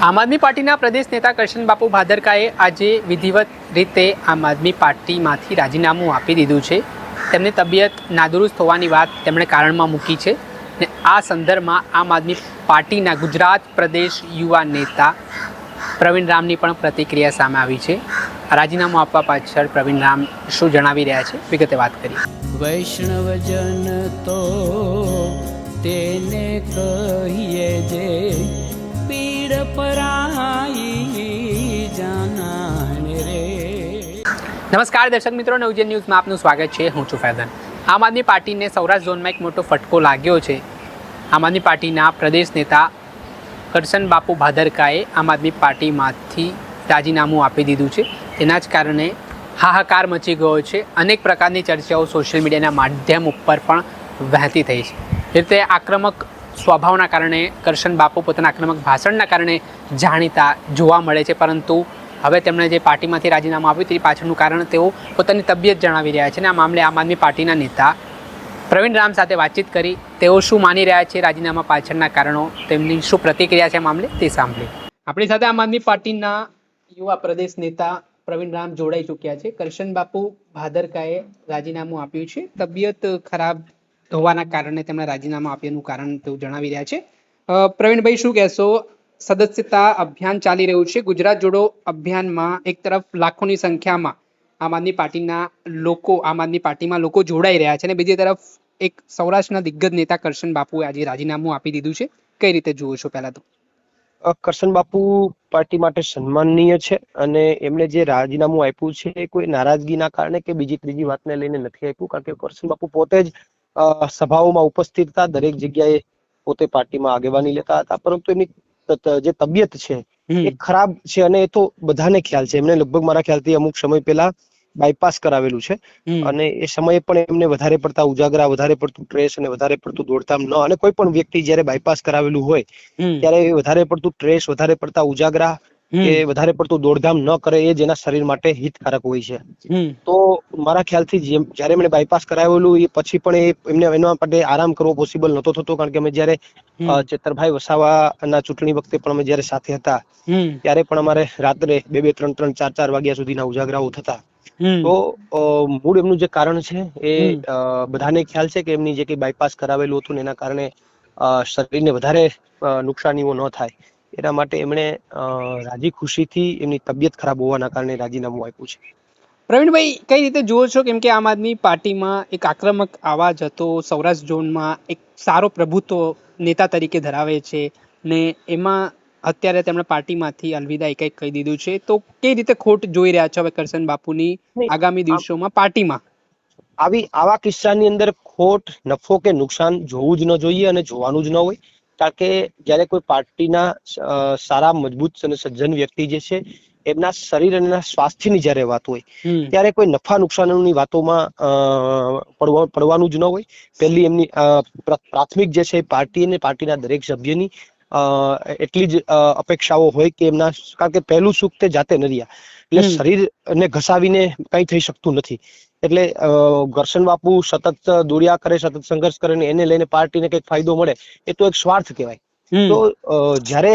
આમ આદમી પાર્ટીના પ્રદેશ નેતા કરશન બાપુ ભાદરકાએ આજે વિધિવત રીતે આમ આદમી પાર્ટીમાંથી રાજીનામું આપી દીધું છે. તેમની તબિયત નાદુરુસ્ત હોવાની વાત તેમણે કારણમાં મૂકી છે ને આ સંદર્ભમાં આમ આદમી પાર્ટીના ગુજરાત પ્રદેશ યુવા નેતા પ્રવીણ રામની પણ પ્રતિક્રિયા સામે આવી છે. રાજીનામું આપવા પાછળ પ્રવીણ રામ શું જણાવી રહ્યા છે? વિગતે વાત કરીએ. વૈષ્ણવજન તો તેને કહીએ જે પીડ પરાઈ જાનાને રે નમસ્કાર દર્શક મિત્રો નવજન ન્યૂઝમાં આપનું સ્વાગત છે. હું છું ફેદન. આમ આદમી પાર્ટીને સૌરાષ્ટ્ર ઝોનમાં એક મોટો ફટકો લાગ્યો છે. આમ આદમી પાર્ટીના પ્રદેશ નેતા કરશન બાપુ ભાદરકાએ આમ આદમી પાર્ટીમાંથી રાજીનામું આપી દીધું છે. તેના જ કારણે હાહાકાર મચી ગયો છે. અનેક પ્રકારની ચર્ચાઓ સોશિયલ મીડિયાના માધ્યમ ઉપર પણ વહેતી થઈ છે. એ રીતે આક્રમક સ્વભાવના કારણે, કરશન બાપુ પોતાના આક્રમક ભાષણના કારણે જાણીતા જોવા મળે છે. પરંતુ હવે તેમણે જે પાર્ટીમાંથી રાજીનામું આપ્યું તે પાછળનું કારણ તેઓ પોતાની તબિયત જણાવી રહ્યા છે અને આ મામલે આમ આદમી પાર્ટીના નેતા પ્રવીણ રામ સાથે વાતચીત કરી તેઓ શું માની રહ્યા છે, રાજીનામા પાછળના કારણો, તેમની શું પ્રતિક્રિયા છે મામલે તે સાંભળી આપણી સાથે આમ આદમી પાર્ટીના યુવા પ્રદેશ નેતા પ્રવીણ રામ જોડાઈ ચૂક્યા છે. કરશન બાપુ ભાદરકાએ રાજીનામું આપ્યું છે. તબિયત ખરાબ હોવાના કારણે તેમણે રાજીનામું આપ્યાનું કારણ તેઓ જણાવી રહ્યા છે. પ્રવીણભાઈ, શું કહેશો? સદસ્યતા અભિયાન ચાલી રહ્યું છે. ગુજરાત જોડો અભિયાનમાં એક તરફ લાખોની સંખ્યામાં આમ આદમી પાર્ટીના લોકો, આમ આદમી પાર્ટીમાં લોકો જોડાઈ રહ્યા છે અને બીજી તરફ એક સૌરાષ્ટ્રના દિગ્ગજ નેતા કરશન બાપુએ આજે રાજીનામું આપી દીધું છે. કઈ રીતે જુઓ છો પહેલા તો? કરશન બાપુ પાર્ટી માટે સન્માનનીય છે અને એમણે જે રાજીનામું આપ્યું છે એ કોઈ નારાજગીના કારણે કે બીજી ત્રીજી વાતને લઈને નથી આપ્યું, કારણ કે કરશન બાપુ પોતે જ સભાઓમાં ઉપસ્થિત હતા. દરેક જગ્યાએ પોતે પાર્ટીમાં આગેવાની લેતા હતા. પરંતુ એમની જે તબિયત છે એ ખરાબ છે અને એ તો બધાને ખ્યાલ છે. એમને લગભગ મારા ખ્યાલથી અમુક સમય પહેલા બાયપાસ કરાવેલું છે. અને એ સમયે પણ એમને વધારે પડતા ઉજાગરા વધારે પડતું ટ્રેસ અને વધારે પડતું દોડધામ ન અને કોઈ પણ વ્યક્તિ જ્યારે બાયપાસ કરાવેલું હોય ત્યારે વધારે પડતું ટ્રેસ વધારે પડતા ઉજાગરા. કે વધારે પડતું દોડધામ ન કરે એ જેના શરીર માટે હિતકારક હોય છે. તો મારા ખ્યાલથી જ્યારે એમણે બાયપાસ કરાવેલું એ પછી પણ એ એમને એના માટે આરામ કરવો પોસિબલ નતો થતો કારણ કે અમે જ્યારે ચેતરભાઈ વસાવાના ચૂંટણી વખતે પણ અમે જ્યારે સાથે હતા ત્યારે પણ અમારે રાત્રે બે બે ત્રણ ત્રણ ચાર ચાર વાગ્યા સુધીના ઉજાગરાઓ થતા. તો મૂળ એમનું જે કારણ છે એ બધાને ખ્યાલ છે કે એમની જે કઈ બાયપાસ કરાવેલું હતું ને એના કારણે શરીરને વધારે નુકસાનીઓ ન થાય. એના માટે એમણે રાજી ખુશીથી એમની તબિયત ખરાબ હોવાના કારણે રાજીનામું આપ્યું છે. પ્રવીણભાઈ કઈ રીતે જુઓ છો? કેમ કે આમ આદમી પાર્ટીમાં એક આક્રમક અવાજ હતો. સૌરાષ્ટ્ર ઝોનમાં એક સારો પ્રભુત્વ નેતા તરીકે ધરાવે છે ને એમાં અત્યારે તેમણે પાર્ટીમાંથી અલવિદા એક કહી દીધું છે. તો કઈ રીતે ખોટ જોઈ રહ્યા છો હવે કરશન બાપુની આગામી દિવસોમાં પાર્ટીમાં? આવી આવા કિસ્સાની અંદર ખોટ નફો કે નુકસાન જોવું જ ન જોઈએ અને જોવાનું જ ન હોય. કારણ કે જ્યારે કોઈ પાર્ટીના સારા મજબૂત અને સજ્જન વ્યક્તિ જે છે એમના શરીર અને સ્વાસ્થ્યની જ્યારે વાત હોય ત્યારે કોઈ નફા નુકસાનની વાતોમાં પડવાનું જ ન હોય. પહેલી એમની પ્રાથમિક જે છે પાર્ટી અને પાર્ટીના દરેક સભ્યની એટલી જ અપેક્ષાઓ હોય કે એમના કારણ કે પહેલું સુખ તે જાતે નર્યા એટલે શરીરને ઘસાવીને કંઈ થઈ શકતું નથી. એટલે ઘર્ષણ બાપુ સતત દોડ્યા કરે સતત સંઘર્ષ કરે ને એને લઈને પાર્ટીને કંઈક ફાયદો મળે એ તો એક સ્વાર્થ કહેવાય. તો જ્યારે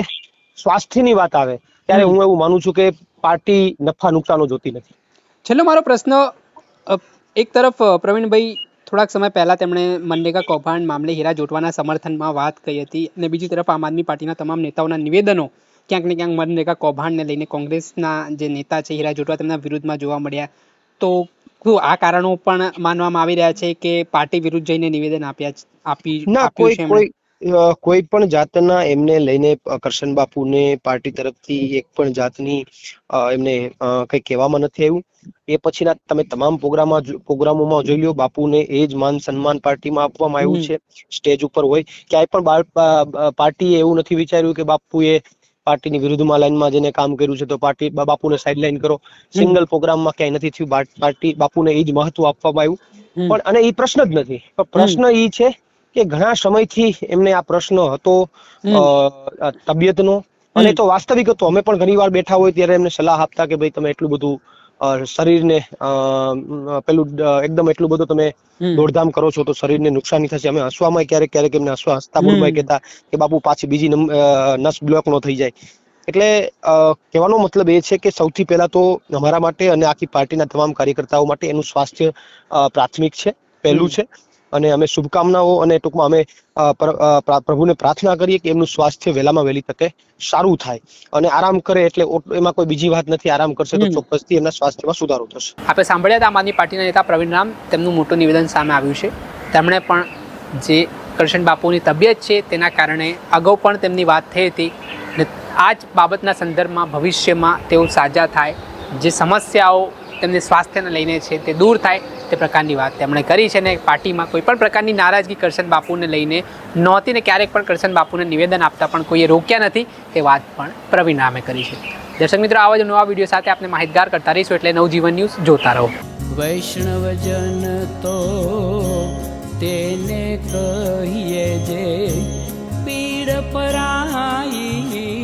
સ્વાસ્થ્યની વાત આવે ત્યારે હું એવું માનું છું કે પાર્ટી નફા નુકસાનો જોતી નથી. છેલ્લો મારો પ્રશ્ન એક તરફ પ્રવીણભાઈ થોડાક સમય પહેલાં તેમણે મનરેગા કૌભાંડ મામલે હીરા જોટવાના સમર્થનમાં વાત કહી હતી અને બીજી તરફ આમ આદમી પાર્ટીના તમામ નેતાઓના નિવેદનો ક્યાંક ને ક્યાંક મનરેગા કૌભાંડને લઈને કોંગ્રેસના જે નેતા છે હીરા જોટવા તેમના વિરુદ્ધમાં જોવા મળ્યા. તો શું આ કારણો પણ માનવામાં આવી રહ્યા છે કે પાર્ટી વિરુદ્ધ જઈને નિવેદન આપ્યા આપી ના આપ્યું કોઈ કોઈ પણ જાતના એમને લઈને કરશન બાપુને પાર્ટી તરફથી એક પણ જાતની એમને કંઈ કહેવામાં નથી આવ્યું. એ પછીના તમે તમામ પ્રોગ્રામમાં પ્રોગ્રામોમાં જોઈ લો બાપુને એ જ માન સન્માન પાર્ટીમાં આપવામાં આવ્યું છે. સ્ટેજ ઉપર હોય. ક્યાંય પણ પાર્ટીએ એવું નથી વિચાર્યું કે બાપુએ પાર્ટીની વિરુદ્ધમાં લાઈનમાં જઈને કામ કર્યું છે તો પાર્ટી બાપુને સાઈડલાઈન કરો. સિંગલ પ્રોગ્રામમાં ક્યાંય નથી થયું. પાર્ટી બાપુને એ જ મહત્વ આપવામાં આવ્યું. પણ અને એ પ્રશ્ન જ નથી. પણ પ્રશ્ન એ છે કે ઘણા સમયથી એમને આ પ્રશ્ન હતો તબિયતનો. અને તો વાસ્તવિક હતો. અમે પણ ઘણી વાર બેઠા હોય ત્યારે એમને સલાહ આપતા કે ભાઈ તમે એટલું બધું શરીરને પેલું એકદમ એટલું બધું તમે દોડધામ કરો છો તો શરીરને નુકસાની થશે. અમે હસવામાં ક્યારેક ક્યારેક એમને હસવા હસતા પણ કહેતા કે બાપુ પાછી બીજી નસ બ્લોક નો થઈ જાય. એટલે કહેવાનો મતલબ એ છે કે સૌથી પહેલા તો અમારા માટે અને આખી પાર્ટીના તમામ કાર્યકર્તાઓ માટે એનું સ્વાસ્થ્ય પ્રાથમિક છે પહેલું છે. અને અમે શુભકામનાઓ અને ટૂંકમાં અમે પ્રભુને પ્રાર્થના કરીએ કે એમનું સ્વાસ્થ્ય વહેલામાં વહેલી તકે સારું થાય. અને આરામ કરે એટલે એમાં કોઈ બીજી વાત નથી આરામ કરશે તો. ચોક્કસથી એમના સ્વાસ્થ્યમાં સુધારો થશે. આપણે સાંભળ્યા હતા આમ આદમી પાર્ટીના નેતા પ્રવીણ રામ તેમનું મોટું નિવેદન સામે આવ્યું છે. તેમણે પણ જે કરશન બાપુની તબિયત છે તેના કારણે અગાઉ પણ તેમની વાત થઈ હતી ને આ જ બાબતના સંદર્ભમાં ભવિષ્યમાં તેઓ સાજા થાય જે સમસ્યાઓ તેમને સ્વાસ્થ્યને લઈને છે તે દૂર થાય તે પ્રકારની વાત તેમણે કરી છે ને પાર્ટીમાં કોઈ પણ પ્રકારની નારાજગી કરશન બાપુને લઈને નહોતી ને ક્યારેક પણ કરશન બાપુને નિવેદન આપતા પણ કોઈએ રોક્યા નથી, તે વાત પણ પ્રવીણ રામે કરી છે. દર્શક મિત્રો, આવા જ નવા વીડિયો સાથે આપણે માહિતગાર કરતા રહીશું એટલે નવજીવન ન્યૂઝ જોતા રહો. વૈષ્ણવજન તો તેને કહીએ જે પીડ પરાઈ